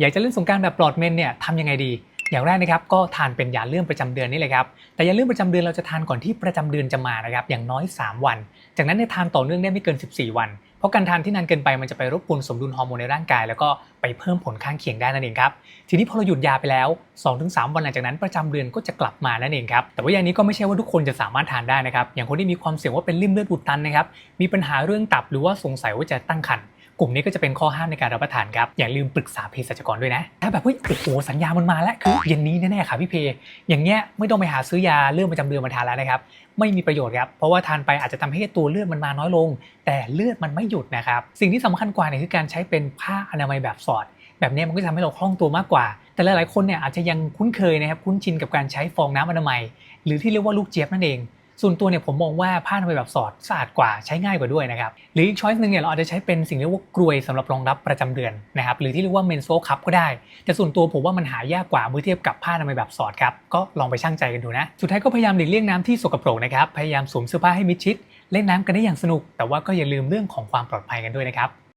อยากจะเล่นสงการแบบปลอดเมนเนี่ยทำยังไงดี อย่างแรกนะครับก็ทานเป็นยาเลื่อนประจำเดือนนี่เลยครับแต่ยาเลื่อนประจำเดือนเราจะทานก่อนที่ประจำเดือนจะมานะครับอย่างน้อย 3 วัน จากนั้นเนี่ยทานต่อเนื่องได้ไม่เกิน 14 วัน เพราะการทานที่นานเกินไปมันจะไปรบกวนสมดุลฮอร์โมนในร่างกาย แล้วก็ไปเพิ่มผลข้างเคียงได้นั่นเองครับทีนี้พอเราหยุดยาไปแล้ว 2-3 วันหลังจากนั้นประจำเดือนก็จะกลับมานั่นเองครับแต่ว่ายานี้ก็ไม่ใช่ว่าทุกคนจะสามารถทานได้นะครับอย่างคนที่มีความเสี่ยงว่าเป็นริ่มเลือดอุดตันนะครับมีปัญหาเรื่องตับหรือว่าสงสัยว่าจะตั้งครรภ์ กลุ่มนี้ก็จะเป็นข้อห้ามในการรับประทานครับ อย่าลืมปรึกษาเภสัชกรด้วยนะ ถ้าแบบเฮ้ยโอ้โหสัญญามันมาแล้วคือเย็นนี้แน่ๆค่ะพี่เพ อย่างเงี้ยไม่ต้องไปหาซื้อยาเลื่อนประจำเดือนมาทานแล้วนะครับไม่มีประโยชน์ครับ เพราะว่าทานไปอาจจะทำให้ตัวเลือดมันมาน้อยลง แต่เลือดมันไม่หยุดนะครับ สิ่งที่สำคัญกว่าเนี่ยคือการใช้เป็นผ้าอนามัยแบบสอด แบบนี้มันก็จะทำให้เราคล่องตัวมากกว่า แต่หลายๆคนเนี่ยอาจจะยังคุ้นเคยนะครับคุ้นชินกับการใช้ฟองน้ำอนามัย หรือที่เรียกว่าลูกเจี๊ยบนั่นเอง ส่วนตัวเนี่ยผมมองว่าผ้าอนามัยแบบสอดสะอาดกว่าใช้ง่ายกว่าด้วยนะครับหรืออีกช้อยส์หนึ่งเนี่ยเราอาจจะใช้เป็นสิ่งเรียกว่ากรวยสำหรับรองรับประจำเดือนนะครับหรือที่เรียกว่าเมนโซคัพก็ได้ แต่ส่วนตัวผมว่ามันหายากกว่าเมื่อเทียบกับผ้าอนามัยแบบสอดครับก็ลองไปชั่งใจกันดูนะสุดท้ายก็พยายามหลีกเลี่ยงน้ำที่สกปรกนะครับพยายามสวมเสื้อผ้าให้มิดชิดเล่นน้ำกันได้อย่างสนุก แต่ว่าก็อย่าลืมเรื่องของความปลอดภัยกันด้วยนะครับ